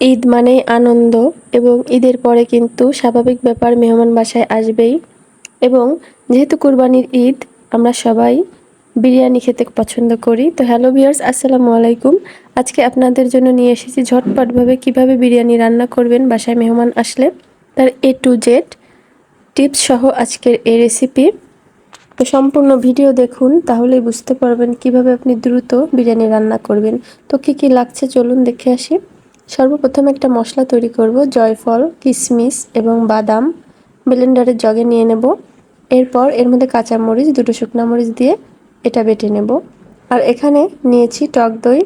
ঈদ মানেই আনন্দ এবং ঈদের পরে কিন্তু স্বাভাবিক ব্যাপার মেহমান বাসায় আসবেই। এবং যেহেতু কুরবানির ঈদ, আমরা সবাই বিরিয়ানি খেতে পছন্দ করি। তো হ্যালো ভিয়ার্স আসসালামু আলাইকুম। আজকে আপনাদের জন্য নিয়ে এসেছি ঝটপটভাবে কীভাবে বিরিয়ানি রান্না করবেন বাসায় মেহমান আসলে, তার এ টু জেড টিপস সহ আজকের এই রেসিপি তো সম্পূর্ণ ভিডিও দেখুন, তাহলেই বুঝতে পারবেন কীভাবে আপনি দ্রুত বিরিয়ানি রান্না করবেন। তো কী কী লাগছে চলুন দেখে আসি। সর্বপ্রথম একটা মশলা তৈরি করব, জয়ফল কিশমিশ এবং বাদাম। ব্লেন্ডারের জগে নিয়ে নেব। এরপর এর মধ্যে কাঁচামরিচ, দুটো শুকনো মরিচ দিয়ে এটা বেটে নেব। আর এখানে নিয়েছি টক দই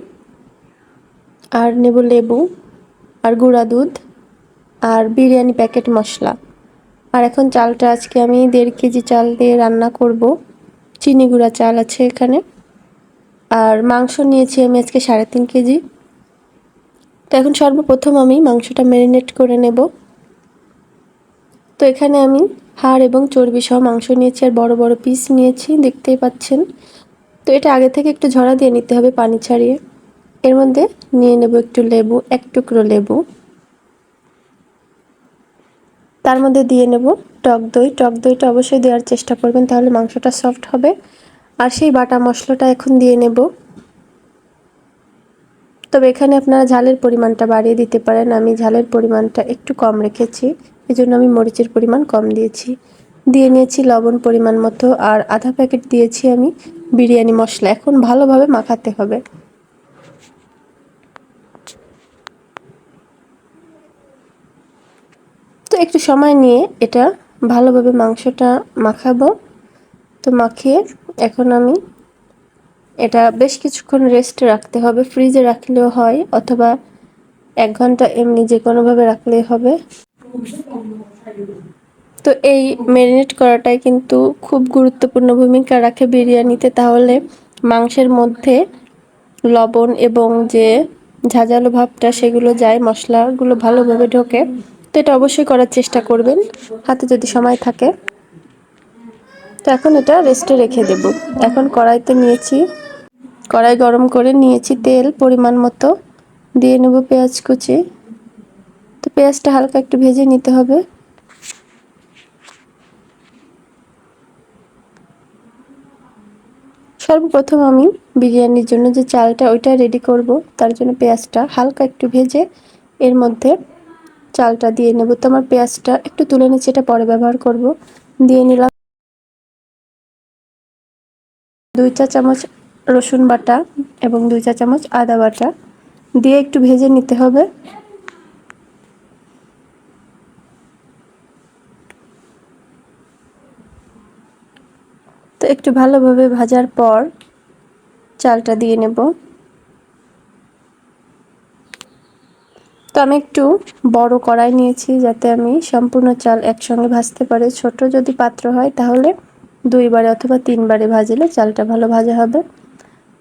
আর নেব লেবু আর গুঁড়া দুধ আর বিরিয়ানি প্যাকেট মশলা। আর এখন চালটা আজকে আমি দেড় কেজি চাল দিয়ে রান্না করব। চিনি গুঁড়া চাল আছে এখানে। আর মাংস নিয়েছি আমি আজকে সাড়ে তিন কেজি। তো এখন সর্বপ্রথম আমি মাংসটা ম্যারিনেট করে নেব। তো এখানে আমি হাড় এবং চর্বি সহ মাংস নিয়েছি আর বড় বড় পিস নিয়েছি, দেখতেই পাচ্ছেন। তো এটা আগে থেকে একটু ঝরা দিয়ে নিতে হবে পানি ছাড়িয়ে। এর মধ্যে নিয়ে নেব একটু লেবু, এক টুকরো লেবু। তার মধ্যে দিয়ে নেব টক দই। টক দইটা অবশ্যই দেওয়ার চেষ্টা করবেন, তাহলে মাংসটা সফট হবে। আর সেই বাটা মশলাটা এখন দিয়ে নেব। তবে এখানে আপনারা ঝালের পরিমাণটা বাড়িয়ে দিতে পারেন। আমি ঝালের পরিমাণটা একটু কম রেখেছি এই জন্য আমি মরিচের পরিমাণ কম দিয়েছি। দিয়ে নিয়েছি লবণ পরিমাণ মতো, আর আধা প্যাকেট দিয়েছি আমি বিরিয়ানি মশলা। এখন ভালোভাবে মাখাতে হবে। তো একটু সময় নিয়ে এটা ভালোভাবে মাংসটা মাখাবো। তো মাখিয়ে এখন আমি এটা বেশ কিছুক্ষণ রেস্টে রাখতে হবে। ফ্রিজে রাখলেও হয়, অথবা এক ঘণ্টা এমনি যে কোনোভাবে রাখলেই হবে। তো এই ম্যারিনেট করাটাই কিন্তু খুব গুরুত্বপূর্ণ ভূমিকা রাখে বিরিয়ানিতে। তাহলে মাংসের মধ্যে লবণ এবং যে ঝাঁঝালো ভাবটা সেগুলো যায়, মশলাগুলো ভালোভাবে ঢোকে। তো এটা অবশ্যই করার চেষ্টা করবেন, হাতে যদি সময় থাকে। তো এখন এটা রেস্টে রেখে দেব। এখন কড়াইতে নিয়েছি কড়াই গরম করে নিয়েছি তেল পরিমাণ মতো। দিয়ে নেব পেঁয়াজ কুচি। তো পেঁয়াজটা হালকা একটু ভেজে নিতে হবে। সর্বপ্রথম আমি বিরিয়ানির জন্য যে চালটা ওইটা রেডি করব, তার জন্য পেঁয়াজটা হালকা একটু ভেজে এর মধ্যে চালটা দিয়ে নেব। তো আমার পেঁয়াজটা একটু তুলে নিচ্ছি, এটা পরে ব্যবহার করব। দিয়ে নিলাম দুই চা চামচ রসুন বাটা এবং দুই চা চামচ আদা বাটা দিয়ে একটু ভেজে নিতে হবে। তো একটু ভালোভাবে ভাজার পর চালটা দিয়ে নেব। তো আমি একটু বড় কড়াই নিয়েছি যাতে আমি সম্পূর্ণ চাল একসঙ্গে ভাজতে পারি। ছোট যদি পাত্র হয় তাহলে দুইবারে অথবা তিনবারে ভাজলে চালটা ভালো ভাজা হবে।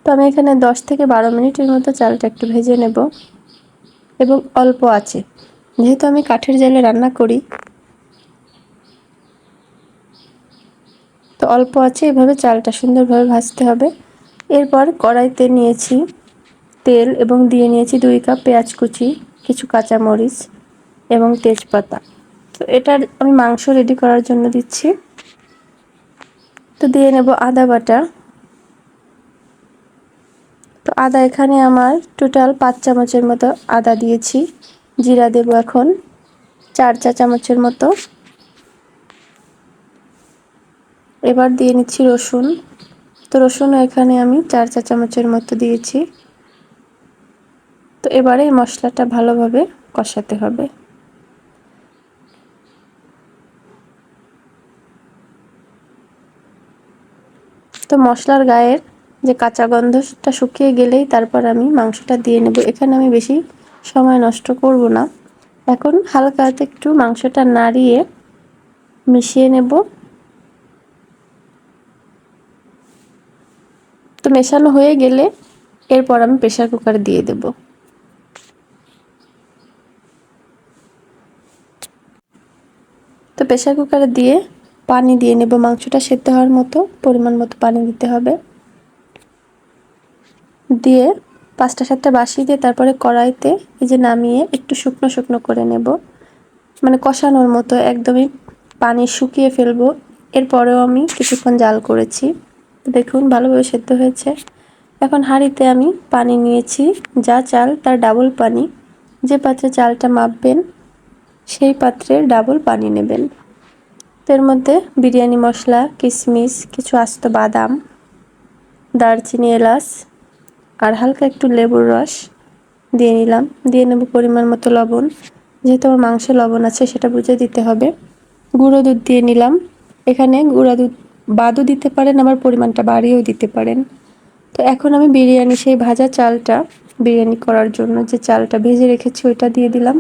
তো আমি এখানে দশ থেকে বারো মিনিটের মতো চালটা একটু ভেজে নেব। এবং অল্প আছে। যেহেতু আমি কাঠের জালে রান্না করি, তো অল্প আছে, এভাবে চালটা সুন্দরভাবে ভাজতে হবে। এরপর কড়াইতে নিয়েছি তেল এবং দিয়ে নিয়েছি দুই কাপ পেঁয়াজ কুচি, কিছু কাঁচামরিচ এবং তেজপাতা। তো এটা আমি মাংস রেডি করার জন্য দিচ্ছি। তো দিয়ে নেব আদা বাটা। তো আদা এখানে আমার টোটাল পাঁচ চামচের মতো আদা দিয়েছি। জিরা দেব এখন চার চা চামচের মতো। এবার দিয়ে নিচ্ছি রসুন। তো রসুনও এখানে আমি চার চা চামচের মতো দিয়েছি। তো এবারে এই মশলাটা ভালোভাবে কষাতে হবে। তো মশলার গায়ের যে কাঁচা গন্ধটা শুকিয়ে গেলেই তারপর আমি মাংসটা দিয়ে নেব। এখানে আমি বেশি সময় নষ্ট করব না। এখন হালকা হাতে একটু মাংসটা নাড়িয়ে মিশিয়ে নেব। তো মেশানো হয়ে গেলে এরপর আমি প্রেশার কুকার দিয়ে দেব। তো প্রেশার কুকারে দিয়ে পানি দিয়ে নেব। মাংসটা সেদ্ধ হওয়ার মতো পরিমাণ মতো পানি দিতে হবে। দিয়ে পাঁচটা, সাতটা বাসি দিয়ে তারপরে কড়াইতে এই যে নামিয়ে একটু শুকনো শুকনো করে নেব। মানে কষানোর মতো একদমই পানি শুকিয়ে ফেলব। এরপরেও আমি কিছুক্ষণ জাল করেছি। দেখুন, ভালোভাবে সেদ্ধ হয়েছে। এখন হাঁড়িতে আমি পানি নিয়েছি। যা চাল, তার ডাবল পানি। যে পাত্রে চালটা মাপবেন, সেই পাত্রে ডাবল পানি নেবেন। এর মধ্যে বিরিয়ানি মশলা কিশমিশ কিছু আস্ত বাদাম, দারচিনি এলাচ আর হালকা একটু লেবুর রস দিয়ে নিলাম। দিয়ে নেব পরিমাণ মতো লবণ। যেহেতু আমার মাংসে লবণ আছে, সেটা বুঝে দিতে হবে। গুঁড়ো দুধ দিয়ে নিলাম। এখানে গুঁড়া দুধ বাদও দিতে পারেন, আবার পরিমাণটা বাড়িয়েও দিতে পারেন। তো এখন আমি বিরিয়ানি, সেই ভাজা চালটা বিরিয়ানি করার জন্য যে চালটা ভেজে রেখেছি, ওইটা দিয়ে দিলাম।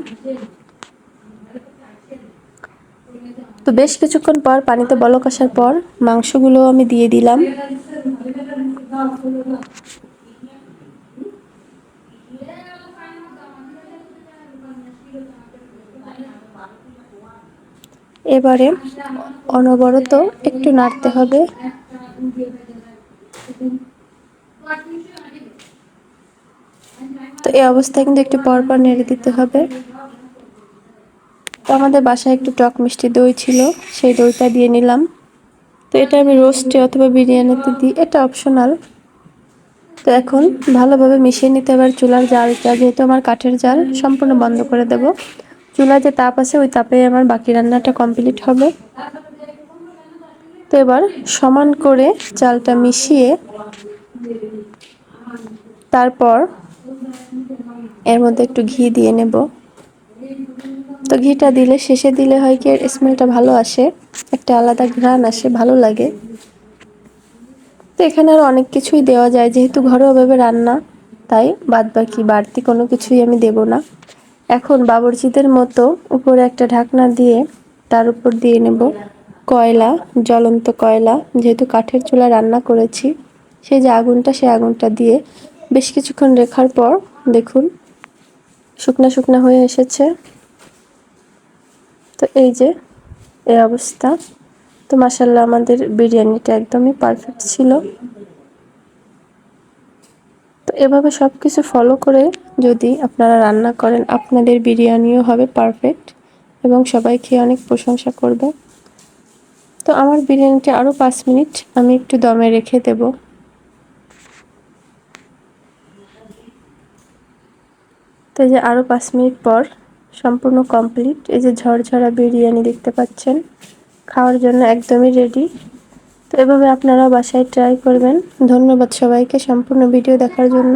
তো বেশ কিছুক্ষণ পর, পানিতে বলক আসার পর মাংসগুলো আমি দিয়ে দিলাম। এবারে অনবরত একটু নাড়তে হবে। তো এই অবস্থায় কিন্তু একটু পরপর নেড়ে দিতে হবে। তো আমাদের বাসায় একটু টক মিষ্টি দই ছিল, সেই দইটা দিয়ে নিলাম। তো এটা আমি রোস্টে অথবা বিরিয়ানিতে দিই, এটা অপশনাল তো এখন ভালোভাবে মিশিয়ে নিতে এবার চুলার জালটা, যেহেতু আমার কাঠের জাল সম্পূর্ণ বন্ধ করে দেব। চুলা যে তাপ আছে, ওই তাপে আমার বাকি রান্নাটা কমপ্লিট হবে। তো এবার সমান করে চালটা মিশিয়ে তারপর এর মধ্যে একটু ঘি দিয়ে নেব। তো ঘিটা দিলে, শেষে দিলে হয় কি স্মেলটা ভালো আসে, একটা আলাদা ঘ্রাণ আসে, ভালো লাগে। তো এখানে আর অনেক কিছুই দেওয়া যায়। যেহেতু ঘরোয়াভাবে রান্না, তাই বাদ বাকি বাড়তি কোনো কিছুই আমি দেব না। এখন বাবরচিদের মতো উপরে একটা ঢাকনা দিয়ে তার উপর দিয়ে নেব কয়লা, জ্বলন্ত কয়লা। যেহেতু কাঠের চুলা রান্না করেছি, সেই যে আগুনটা, সেই আগুনটা দিয়ে বেশ কিছুক্ষণ রেখার পর দেখুন শুকনা শুকনা হয়ে এসেছে। তো এই যে এই অবস্থা। তো মাসাল্লাহ আমাদের বিরিয়ানিটা একদমই পারফেক্ট ছিল। তো এভাবে সব কিছু ফলো করে যদি আপনারা রান্না করেন, আপনাদের বিরিয়ানিও হবে পারফেক্ট এবং সবাই খেয়ে অনেক প্রশংসা করবে। তো আমার বিরিয়ানিটা আরও পাঁচ মিনিট আমি একটু দমে রেখে দেব। তো এই যে আরও পাঁচ মিনিট পর সম্পূর্ণ কমপ্লিট এই যে ঝরঝরা বিরিয়ানি দেখতে পাচ্ছেন। খাওয়ার জন্য একদমই রেডি তো এভাবে আপনারা বাসায় ট্রাই করবেন। ধন্যবাদ সবাইকে সম্পূর্ণ ভিডিও দেখার জন্য।